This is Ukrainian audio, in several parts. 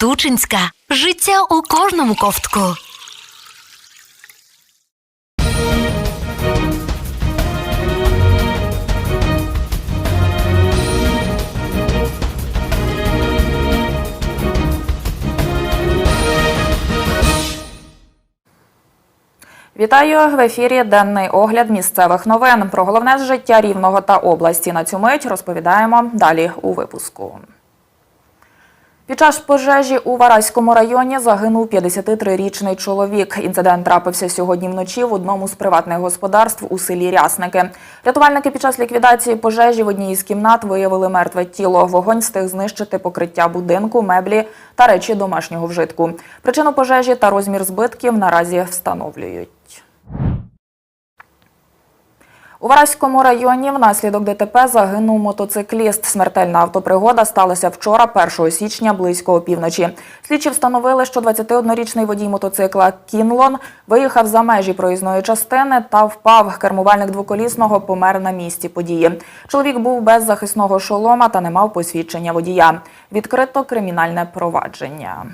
Тучинська. Життя у кожному ковтку. Вітаю в ефірі. Денний огляд місцевих новин. Про головне життя рівного та області на цю мить розповідаємо далі у випуску. Під час пожежі у Вараському районі загинув 53-річний чоловік. Інцидент трапився сьогодні вночі в одному з приватних господарств у селі Рясники. Рятувальники під час ліквідації пожежі в одній із кімнат виявили мертве тіло. Вогонь встиг знищити покриття будинку, меблі та речі домашнього вжитку. Причину пожежі та розмір збитків наразі встановлюють. У Вараському районі внаслідок ДТП загинув мотоцикліст. Смертельна автопригода сталася вчора, 1 січня, близько опівночі. Слідчі встановили, що 21-річний водій мотоцикла Кінлон виїхав за межі проїзної частини та впав. Кермувальник двоколісного помер на місці події. Чоловік був без захисного шолома та не мав посвідчення водія. Відкрито кримінальне провадження.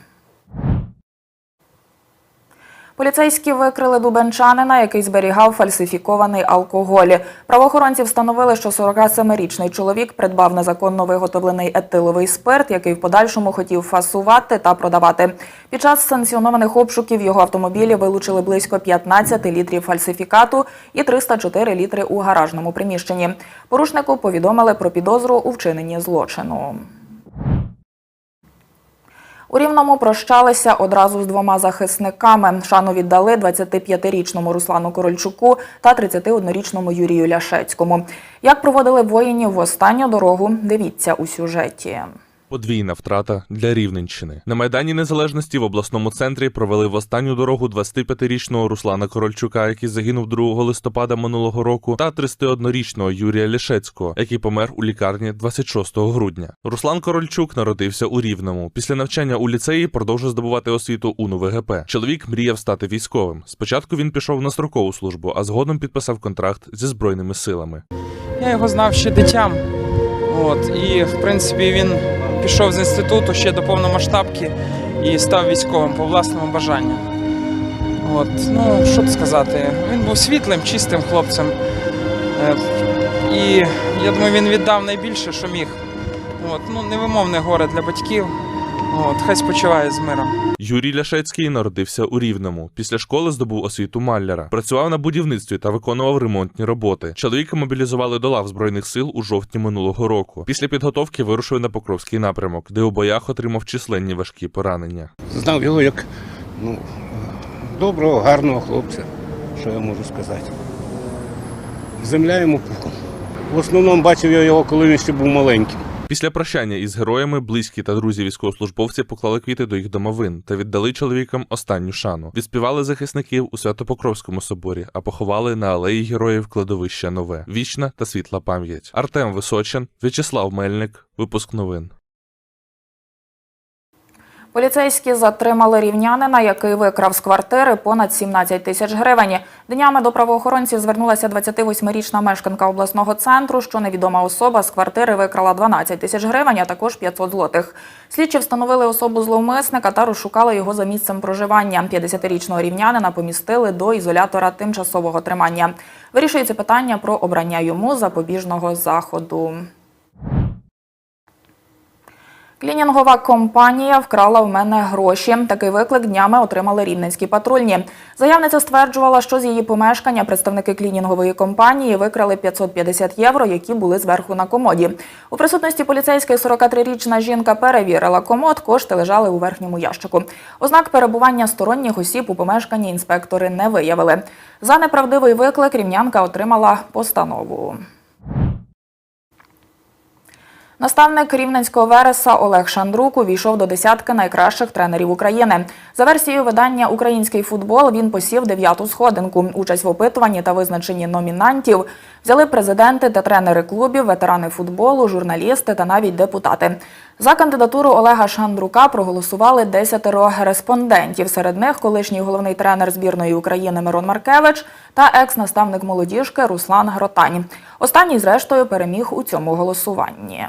Поліцейські викрили дубенчанина, який зберігав фальсифікований алкоголь. Правоохоронці встановили, що 47-річний чоловік придбав незаконно виготовлений етиловий спирт, який в подальшому хотів фасувати та продавати. Під час санкціонованих обшуків його автомобілі вилучили близько 15 літрів фальсифікату і 304 літри у гаражному приміщенні. Порушнику повідомили про підозру у вчиненні злочину. У Рівному прощалися одразу з двома захисниками. Шану віддали 25-річному Руслану Корольчуку та 31-річному Юрію Ляшецькому. Як проводили воїнів в останню дорогу, дивіться у сюжеті. Подвійна втрата для Рівненщини. На Майдані Незалежності в обласному центрі провели в останню дорогу 25-річного Руслана Корольчука, який загинув 2 листопада минулого року, та 31-річного Юрія Лішецького, який помер у лікарні 26 грудня. Руслан Корольчук народився у Рівному. Після навчання у ліцеї продовжив здобувати освіту у НУВГП. Чоловік мріяв стати військовим. Спочатку він пішов на строкову службу, а згодом підписав контракт зі збройними силами. Я його знав ще дитям. От, і, в принципі, він пішов з інституту ще до повномасштабки і став військовим по власному бажанню. От, ну, що сказати, він був світлим, чистим хлопцем. Е, І я думаю, він віддав найбільше, що міг. От, ну, невимовне горе для батьків. От, хай спочиває з миром. Юрій Ляшецький народився у Рівному. Після школи здобув освіту маляра. Працював на будівництві та виконував ремонтні роботи. Чоловіка мобілізували до лав збройних сил у жовтні минулого року. Після підготовки вирушив на Покровський напрямок, де у боях отримав численні важкі поранення. Знав його як ну, доброго, гарного хлопця, що я можу сказати. Земля йому пухом. В основному бачив я його, коли він ще був маленьким. Після прощання із героями близькі та друзі військовослужбовці поклали квіти до їх домовин та віддали чоловікам останню шану. Відспівали захисників у Свято-Покровському соборі, а поховали на алеї героїв кладовище нове. Вічна та світла пам'ять. Артем Височин, В'ячеслав Мельник. Випуск новин. Поліцейські затримали рівнянина, який викрав з квартири понад 17 тисяч гривень. Днями до правоохоронців звернулася 28-річна мешканка обласного центру, що невідома особа з квартири викрала 12 тисяч гривень, а також 500 злотих. Слідчі встановили особу зловмисника та розшукали його за місцем проживання. 50-річного рівнянина помістили до ізолятора тимчасового тримання. Вирішується питання про обрання йому запобіжного заходу. Клінінгова компанія вкрала в мене гроші. Такий виклик днями отримали рівненські патрульні. Заявниця стверджувала, що з її помешкання представники клінінгової компанії викрали 550 євро, які були зверху на комоді. У присутності поліцейської 43-річна жінка перевірила комод, кошти лежали у верхньому ящику. Ознак перебування сторонніх осіб у помешканні інспектори не виявили. За неправдивий виклик рівнянка отримала постанову. Наставник рівненського вереса Олег Шандрук увійшов до десятки найкращих тренерів України. За версією видання Український футбол він посів дев'яту сходинку. Участь в опитуванні та визначенні номінантів взяли президенти та тренери клубів, ветерани футболу, журналісти та навіть депутати. За кандидатуру Олега Шандрука проголосували десятеро респондентів. Серед них колишній головний тренер збірної України Мирон Маркевич та екс-наставник молодіжки Руслан Гротань. Останній, зрештою, переміг у цьому голосуванні.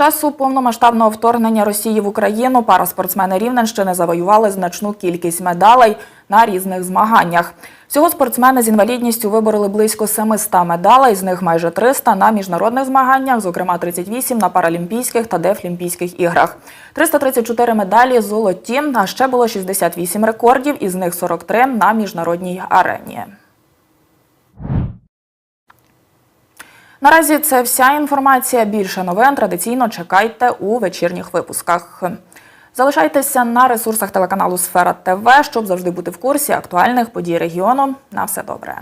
Часу повномасштабного вторгнення Росії в Україну пара спортсмени Рівненщини завоювали значну кількість медалей на різних змаганнях. Всього спортсмени з інвалідністю вибороли близько 700 медалей, з них майже 300 на міжнародних змаганнях, зокрема 38 на Паралімпійських та Дефлімпійських іграх. 334 медалі золоті, а ще було 68 рекордів, із них 43 на міжнародній арені. Наразі це вся інформація. Більше новин традиційно чекайте у вечірніх випусках. Залишайтеся на ресурсах телеканалу Сфера ТВ, щоб завжди бути в курсі актуальних подій регіону. На все добре.